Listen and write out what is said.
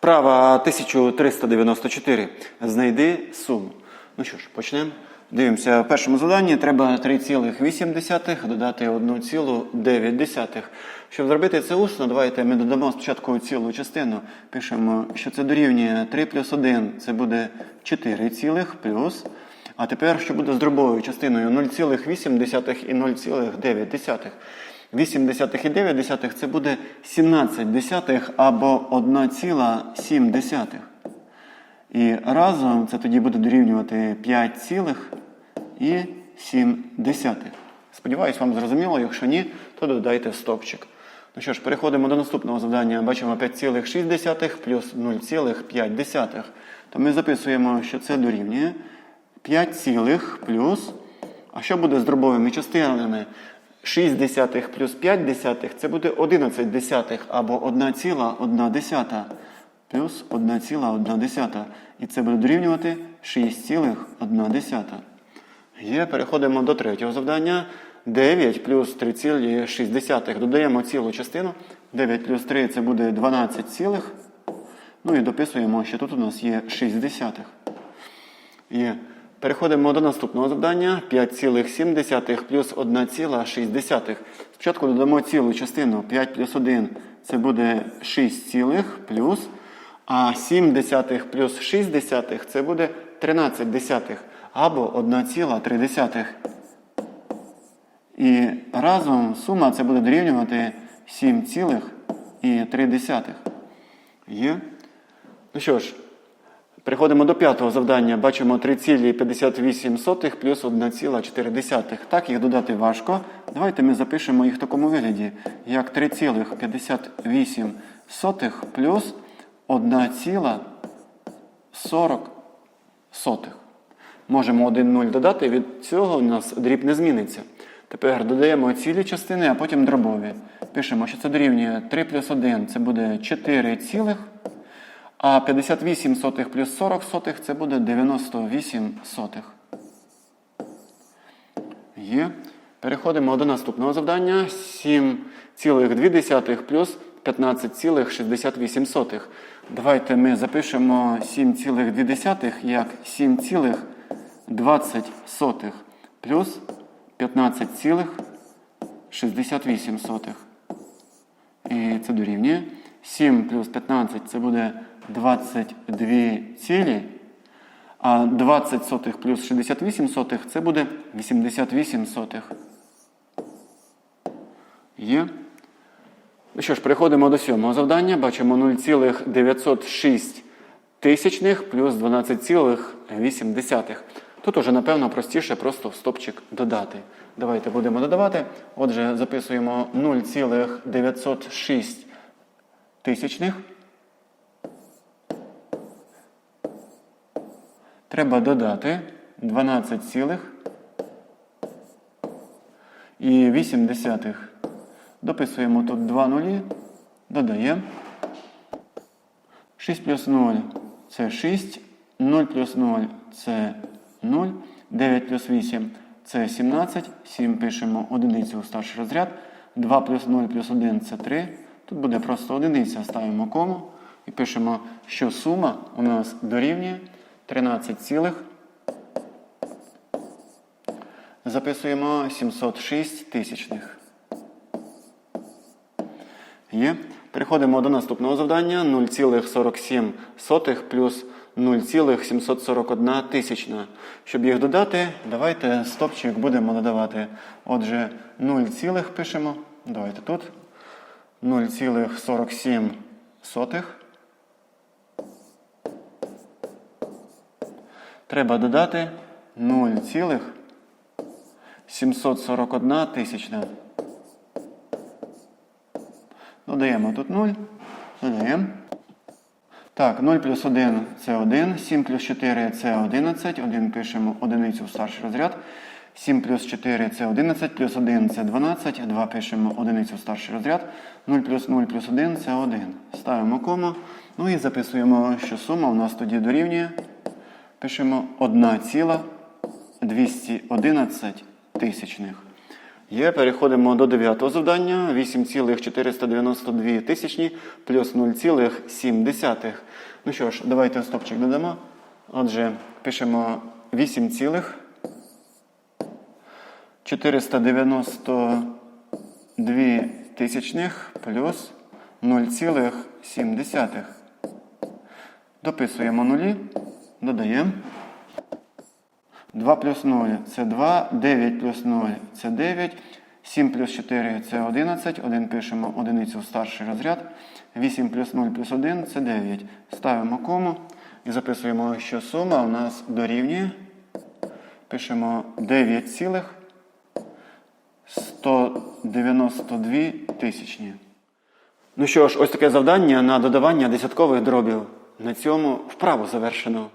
Вправа 1394. Знайди суму. Ну що ж, почнемо. Дивимося, в першому заданні треба 3,8 додати 1,9. Щоб зробити це усно, давайте ми додамо спочатку цілу частину. Пишемо, що це дорівнює 3 плюс 1, це буде 4 цілих плюс. А тепер, що буде з дробовою частиною 0,8 і 0,9. 8 десятих і 9 десятих це буде 17 десятих або 1,7 десятих. І разом це тоді буде дорівнювати 5 цілих і 7 десятих. Сподіваюсь, вам зрозуміло. Якщо ні, то додайте стопчик. Ну що ж, переходимо до наступного завдання. Бачимо 5,6 плюс 0,5. То ми записуємо, що це дорівнює 5 плюс. А що буде з дробовими частинами? 6 десятих плюс 5 десятих це буде 11 десятих або 1,1 десята плюс 1,1 десята. І це буде дорівнювати 6,1 десята. Є, переходимо до третього завдання. 9 плюс 3,6. Додаємо цілу частину. 9 плюс 3 це буде 12 цілих. Ну і дописуємо, що тут у нас є 6 десятих. Є. Переходимо до наступного завдання. 5,7 плюс 1,6. Спочатку додамо цілу частину. 5 плюс 1 це буде 6 цілих плюс. А 7 десятих плюс 6 десятих це буде 13 десятих або 1,3. І разом сума це буде дорівнювати 7,3. Є? Ну що ж, переходимо до п'ятого завдання. Бачимо 3,58 плюс 1,4. Так, їх додати важко. Давайте ми запишемо їх в такому вигляді, як 3,58 плюс 1,40. Можемо 1 0 додати, від цього у нас дріб не зміниться. Тепер додаємо цілі частини, а потім дробові. Пишемо, що це дорівнює 3 плюс 1 це буде 4 цілих. А 58 сотих плюс 40 сотих це буде 98 сотих. Є. Переходимо до наступного завдання. 7,2 плюс 15,68. Давайте ми запишемо 7,2 як 7,20 плюс 15,68. І це дорівнює. 7 плюс 15 це буде 22 цілі. А 20 сотих плюс 68 сотих це буде 88 сотих. Є. Ну що ж, переходимо до сьомого завдання. Бачимо 0,906 тисячних плюс 12,8. Тут уже, напевно, простіше просто в стопчик додати. Давайте будемо додавати. Отже, записуємо 0,906 тисячних. Треба додати 12 цілих і 8 десятих. Дописуємо тут 2 нулі, додаємо. 6 плюс 0 це 6, 0 плюс 0 це 0, 9 плюс 8 це 17, 7 пишемо одиницю у старший розряд, 2 плюс 0 плюс 1 це 3. Тут буде просто одиниця, ставимо кому і пишемо, що сума у нас дорівнює 13 цілих. Записуємо 706 тисячних. Є. Переходимо до наступного завдання. 0,47 плюс 0,741 тисячна. Щоб їх додати, давайте стопчик будемо додавати. Отже, 0, пишемо. Давайте тут. 0,47. Треба додати 0,741 тисячна. Додаємо тут 0. Додаємо. Так, 0 плюс 1 це 1, 7 плюс 4 це 11. 1 пишемо одиницю в старший розряд. 7 плюс 4 це 11, плюс 1 це 12. 2 пишемо одиницю старший розряд. 0 плюс 0 плюс 1 це 1. Ставимо кому. Ну і записуємо, що сума у нас тоді дорівнює. Пишемо 1,211 тисячних. Є, переходимо до дев'ятого завдання. 8,492 тисячні плюс 0,7. Ну що ж, давайте стопчик додамо. Отже, пишемо 8 цілих 492 тисячних плюс 0,7. Дописуємо нулі, додаємо. 2 плюс 0 це 2, 9 плюс 0 це 9, 7 плюс 4 це 11, 1 пишемо одиницю в старший розряд, 8 плюс 0 плюс 1 це 9. Ставимо кому і записуємо, що сума у нас дорівнює. Пишемо 9 цілих 192 тисячні. Ну що ж, ось таке завдання на додавання десяткових дробів. На цьому вправу завершено.